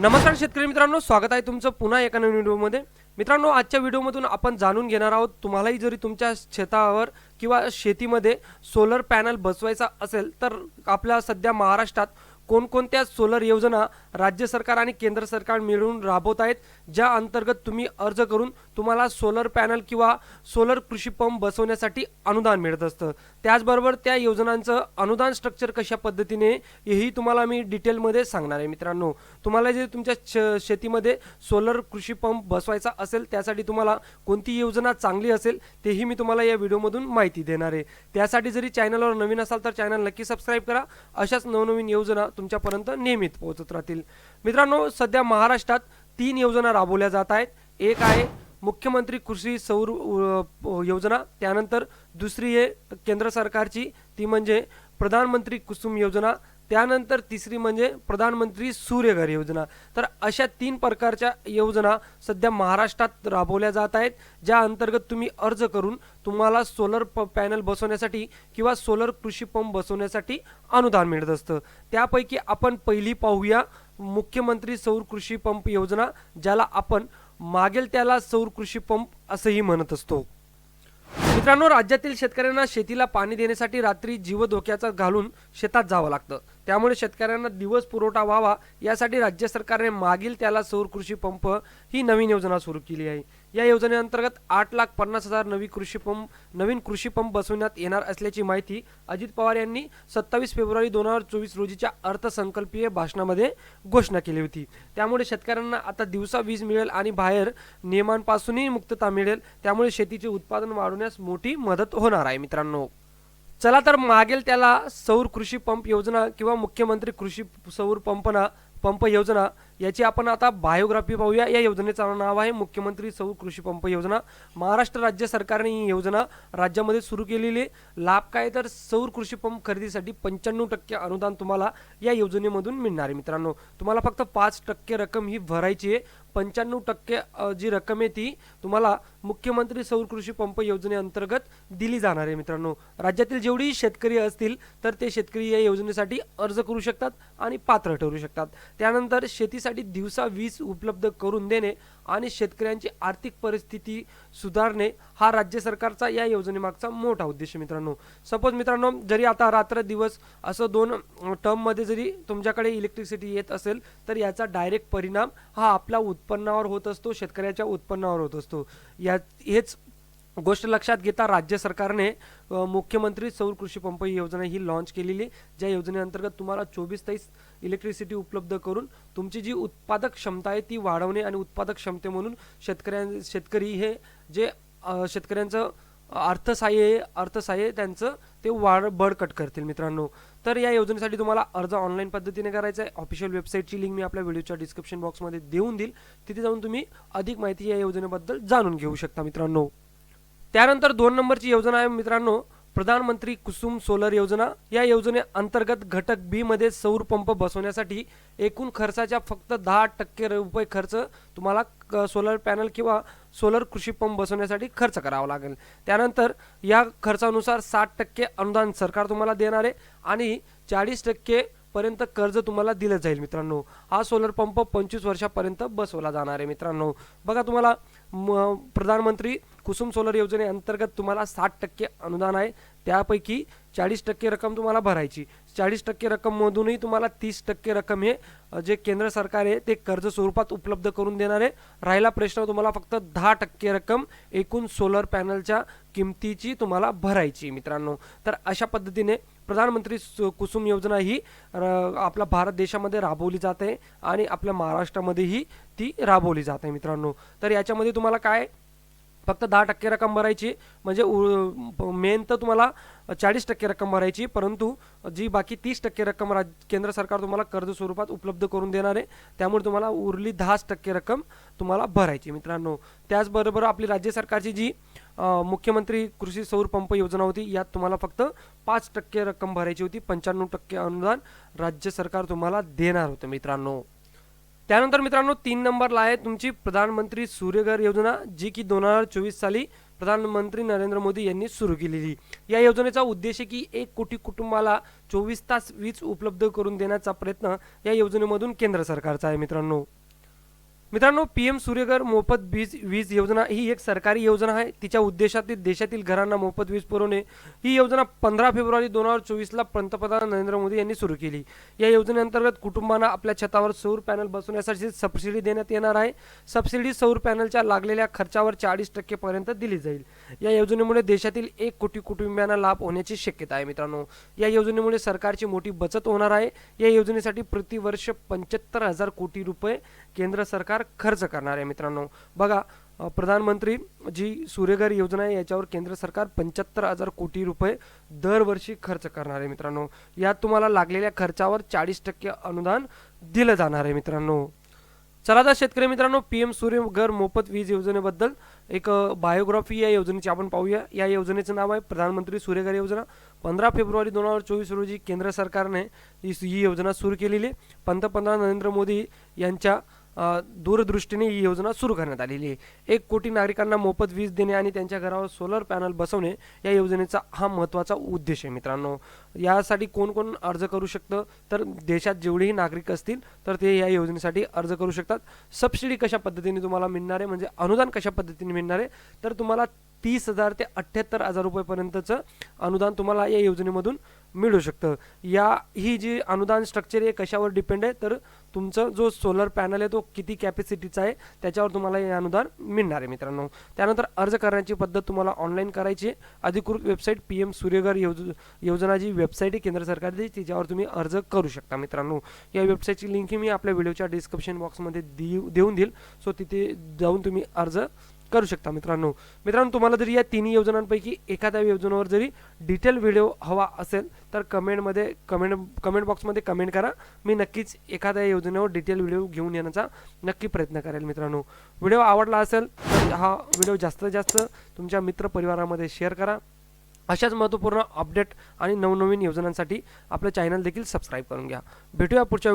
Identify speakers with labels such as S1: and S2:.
S1: नमस्कार शेतकरी मित्रांनो स्वागत आहे तुमचं पुन्हा एका नवीन व्हिडिओमध्ये. मित्रांनो आजच्या व्हिडिओमधून आपण जाणून घेणार आहोत तुम्हालाही जरी तुमच्या शेतावर किंवा शेतीमध्ये सोलर पॅनल बसवायचा असेल तर आपल्या सध्या महाराष्ट्रात कोणकोणत्या सोलर योजना राज्य सरकार आणि केंद्र सरकार मिळून राबवत आहेत ज्या अंतर्गत तुम्ही अर्ज करून तुम्हाला सोलर पॅनल किंवा सोलर कृषी पंप बसवण्यासाठी अनुदान मिळत असतं. त्याचबरोबर त्या योजनांचं अनुदान स्ट्रक्चर कशा पद्धतीने हेही तुम्हाला मी डिटेलमध्ये सांगणार आहे मित्रांनो. तुम्हाला जे तुमच्या श शेतीमध्ये सोलर कृषी पंप बसवायचा असेल त्यासाठी तुम्हाला कोणती योजना चांगली असेल तेही मी तुम्हाला या व्हिडिओमधून माहिती देणार आहे. त्यासाठी जरी चॅनलवर नवीन असाल तर चॅनल नक्की सबस्क्राईब करा. अशाच नवनवीन योजना तुमच्यापर्यंत नियमित पोहोचत राहतील. मित्रांनो सध्या महाराष्ट्रात तीन योजना राबवल्या जात आहेत. एक आहे मुख्यमंत्री कृषी सौर योजना त्यानंतर दुसरी आहे केंद्र सरकारची ती म्हणजे प्रधानमंत्री कुसुम योजना त्यानंतर तिसरी म्हणजे प्रधानमंत्री सूर्यघर योजना. तर अशा तीन प्रकारच्या योजना सध्या महाराष्ट्रात राबवल्या जात आहेत ज्या अंतर्गत तुम्ही अर्ज करून तुम्हाला सोलर प पॅनल बसवण्यासाठी किंवा सोलर कृषी पंप बसवण्यासाठी अनुदान मिळत असतं. त्यापैकी आपण पहिली पाहूया मुख्यमंत्री सौर कृषी पंप योजना ज्याला आपण मागेल त्याला सौर कृषी पंप असंही म्हणत असतो. मित्रांनो राज्यातील शेतकऱ्यांना शेतीला पाणी देण्यासाठी रात्री जीव धोक्याचा घालून शेतात जावं लागतं. त्यामुळे शेतकऱ्यांना दिवस पुरवठा व्हावा यासाठी राज्य सरकारने मागील त्याला सौर कृषी पंप ही नवीन योजना सुरू केली आहे. या योजनेअंतर्गत आठ लाख पन्नास हजार नवी कृषी पंप नवीन कृषी पंप बसवण्यात येणार असल्याची माहिती अजित पवार यांनी सत्तावीस फेब्रुवारी दोन हजार चोवीस रोजीच्या अर्थसंकल्पीय भाषणामध्ये घोषणा केली होती. त्यामुळे शेतकऱ्यांना आता दिवसा वीज मिळेल आणि बाहेर नियमांपासूनही मुक्तता मिळेल. त्यामुळे शेतीचे उत्पादन वाढवण्यास मोठी मदत होणार आहे मित्रांनो. चला तर मागेल त्याला सौर कृषी पंप योजना किंवा मुख्यमंत्री कृषी सौर पंपना पंप योजना याची आपण आता बायोग्राफी पाहूया. या योजनेचं नाव आहे मुख्यमंत्री सौर कृषी पंप योजना. महाराष्ट्र राज्य सरकारने ही योजना राज्यामध्ये सुरू केलेली आहे. लाभ काय तर सौर कृषी पंप खरेदीसाठी पंच्याण्णव टक्के अनुदान तुम्हाला या योजनेमधून मिळणार आहे मित्रांनो. तुम्हाला फक्त पाच टक्के रक्कम ही भरायची आहे. पंच्याण्णव टक्के जी रक्कम आहे ती तुम्हाला मुख्यमंत्री सौर कृषी पंप योजनेअंतर्गत दिली जाणार आहे मित्रांनो. राज्यातील जेवढी शेतकरी असतील तर ते शेतकरी या योजनेसाठी अर्ज करू शकतात आणि पात्र ठरू शकतात. त्यानंतर शेतीसाठी दिवसा वीज उपलब्ध करून देणे आणि शेतकऱ्यांची आर्थिक परिस्थिती सुधारणे हा राज्य सरकारचा या योजनेमागचा मोठा उद्देश मित्रांनो. सपोज मित्रांनो जरी आता रात्र दिवस असं दोन टर्ममध्ये जरी तुमच्याकडे इलेक्ट्रिसिटी येत असेल तर याचा डायरेक्ट परिणाम हा आपल्या उत्पन्नावर होत असतो शेतकऱ्याच्या उत्पन्नावर होत असतो. या हेच गोष्ट लक्षात घेता राज्य सरकारने मुख्यमंत्री सौर कृषी पंप ही योजना ही लॉन्च केलेली ज्या योजनेअंतर्गत तुम्हाला चोवीस तास इलेक्ट्रिसिटी उपलब्ध करून तुमची जी उत्पादक क्षमता आहे ती वाढवणे आणि उत्पादक क्षमते म्हणून शेतकऱ्यां शेतकरी हे जे शेतकऱ्यांचं अर्थसहाय्य अर्थसहाय्य त्यांचं ते वाढ बळकट करतील मित्रांनो. तर या योजनेसाठी तुम्हाला अर्ज ऑनलाईन पद्धतीने करायचा आहे. ऑफिशियल वेबसाईटची लिंक मी आपल्या व्हिडिओच्या डिस्क्रिप्शन बॉक्समध्ये देऊन देईल. तिथे जाऊन तुम्ही अधिक माहिती या योजनेबद्दल जाणून घेऊ शकता मित्रांनो. त्यानंतर दोन नंबरची योजना आहे मित्रांनो प्रधानमंत्री कुसुम सोलर योजना. या योजनेअंतर्गत घटक बी मध्ये सौर पंप बसवण्यासाठी एकूण खर्चाच्या फक्त दहा टक्के रुपये खर्च तुम्हाला क- सोलर पॅनल किंवा सोलर कृषी पंप बसवण्यासाठी खर्च करावा लागेल. त्यानंतर या खर्चानुसार साठ टक्के अनुदान सरकार तुम्हाला देणार आहे आणि चाळीस टक्के पर्यंत कर्ज तुम्हाला दिलं जाईल मित्रांनो. हा सोलर पंप पंचवीस वर्षापर्यंत बसवला जाणार आहे मित्रांनो. बघा तुम्हाला म- प्रधानमंत्री कुसुम सोलर योजनेअंतर्गत तुम्हाला साठ टक्के अनुदान आहे. त्यापैकी चाळीस टक्के रक्कम तुम्हाला भरायची. चाळीस टक्के रक्कममधूनही तुम्हाला तीस टक्के रक्कम हे जे केंद्र सरकार आहे ते कर्ज स्वरूपात उपलब्ध करून देणार आहे. राहिला प्रश्न तुम्हाला फक्त दहा टक्के रक्कम एकूण सोलर पॅनलच्या किमतीची तुम्हाला भरायची मित्रांनो. तर अशा पद्धतीने प्रधानमंत्री सु- कुसुम योजना ही र- आपल्या भारत देशामध्ये राबवली जाते आणि आपल्या महाराष्ट्रामध्येही ती राबवली जाते मित्रांनो. तर याच्यामध्ये तुम्हाला काय फक्त दहा टक्के रक्कम भरायची. म्हणजे उ मेन तर तुम्हाला चाळीस टक्के रक्कम भरायची परंतु जी बाकी तीस टक्के रक्कम राज केंद्र सरकार तुम्हाला कर्ज स्वरूपात उपलब्ध करून देणार आहे त्यामुळे तुम्हाला उरली दहाच टक्के रक्कम तुम्हाला भरायची मित्रांनो. त्याचबरोबर आपली राज्य सरकारची जी मुख्यमंत्री कृषी सौर पंप योजना होती यात तुम्हाला फक्त पाच टक्के रक्कम भरायची होती पंच्याण्णव टक्के अनुदान राज्य सरकार तुम्हाला देणार होतं मित्रांनो. त्यानंतर मित्रांनो तीन नंबरला आहे तुमची प्रधानमंत्री सूर्यघर योजना जी की दोन हजार चोवीस साली प्रधानमंत्री नरेंद्र मोदी यांनी सुरू केलेली. या योजनेचा उद्देश आहे की एक कोटी कुटुंबाला चोवीस तास वीज उपलब्ध करून देण्याचा प्रयत्न या योजनेमधून केंद्र सरकारचा आहे मित्रांनो. मित्रांनो पी एम सूर्यघर मोफत वीज वीज योजना ही एक सरकारी योजना आहे. तिच्या उद्देशातील देशातील घरांना मोफत वीज पुरवणे ही योजना पंधरा फेब्रुवारी दोन हजार चोवीसला पंतप्रधान नरेंद्र मोदी यांनी सुरू केली. या योजनेअंतर्गत कुटुंबांना आपल्या छतावर सौर पॅनल बसवण्यासाठी सबसिडी देण्यात येणार आहे. सबसिडी सौर पॅनलच्या लागलेल्या खर्चावर चाळीस टक्केपर्यंत दिली जाईल. या योजनेमुळे देशातील एक कोटी कुटुंबियांना लाभ होण्याची शक्यता आहे मित्रांनो. या योजनेमुळे सरकारची मोठी बचत होणार आहे. या योजनेसाठी प्रतिवर्ष पंच्याहत्तर हजार कोटी रुपये केंद्र सरकार खर्च करणार आहे मित्रांनो. बघा प्रधानमंत्री जी सूर्यघर योजना आहे याच्यावर केंद्र सरकार पंच्याहत्तर हजार कोटी रुपये दरवर्षी खर्च करणार आहे मित्रांनो. यात तुम्हाला लागलेल्या खर्चावर चाळीस टक्के अनुदान दिलं जाणार आहे मित्रांनो. चला तर शेतकरी मित्रांनो पी एम सूर्यघर मोफत वीज योजनेबद्दल एक बायोग्राफी या योजनेची आपण पाहूया. या योजनेचं नाव आहे प्रधानमंत्री सूर्यघर योजना. पंधरा फेब्रुवारी दोन हजार चोवीस रोजी केंद्र सरकारने ही योजना सुरू केलेली आहे. पंतप्रधान नरेंद्र मोदी यांच्या दूरदृष्टीने ही योजना सुरू करण्यात आलेली आहे. एक कोटी नागरिकांना मोफत वीज देणे आणि त्यांच्या घरावर सोलर पॅनल बसवणे या योजनेचा हा महत्त्वाचा उद्देश आहे मित्रांनो. यासाठी कोण कोण अर्ज करू शकतं? तर देशात जेवढेही नागरिक असतील तर ते या योजनेसाठी अर्ज करू शकतात. सबसिडी कशा पद्धतीने तुम्हाला मिळणार आहे? म्हणजे अनुदान कशा पद्धतीने मिळणार आहे? तर तुम्हाला तीस हजार ते अठ्ठ्याहत्तर हजार रुपयेपर्यंतचं अनुदान तुम्हाला या योजनेमधून मिळू शकतं. या ही जी अनुदान स्ट्रक्चर आहे कशावर डिपेंड आहे तर तुमचं जो सोलर पॅनल आहे तो किती कॅपॅसिटीचा आहे त्याच्यावर तुम्हाला हे अनुदान मिळणार आहे मित्रांनो. त्यानंतर अर्ज करण्याची पद्धत तुम्हाला ऑनलाईन करायची अधिकृत वेबसाईट पी एम सूर्यघर योज योजना जी वेबसाईट आहे केंद्र सरकारची तिच्यावर तुम्ही अर्ज करू शकता मित्रांनो. या वेबसाईटची लिंक मी आपल्या व्हिडिओच्या डिस्क्रिप्शन बॉक्समध्ये देऊ देऊन देईल. सो तिथे जाऊन तुम्ही अर्ज करू शकता मित्रांनो. मित्रांनो तुम्हाला जरी या तिन्ही योजनांपैकी एखाद्या योजनेवर जरी डिटेल व्हिडिओ हवा असेल तर कमेंटमध्ये कमेंट कमेंट बॉक्समध्ये कमेंट करा. मी नक्कीच एखाद्या योजनेवर डिटेल व्हिडिओ घेऊन येण्याचा नक्की प्रयत्न करेल मित्रांनो. व्हिडिओ आवडला असेल तर हा व्हिडिओ जास्तीत जास्त तुमच्या मित्रपरिवारामध्ये शेअर करा. अशाच महत्त्वपूर्ण अपडेट आणि नवनवीन योजनांसाठी आपलं चॅनल देखील सबस्क्राईब करून घ्या. भेटूया पुढच्या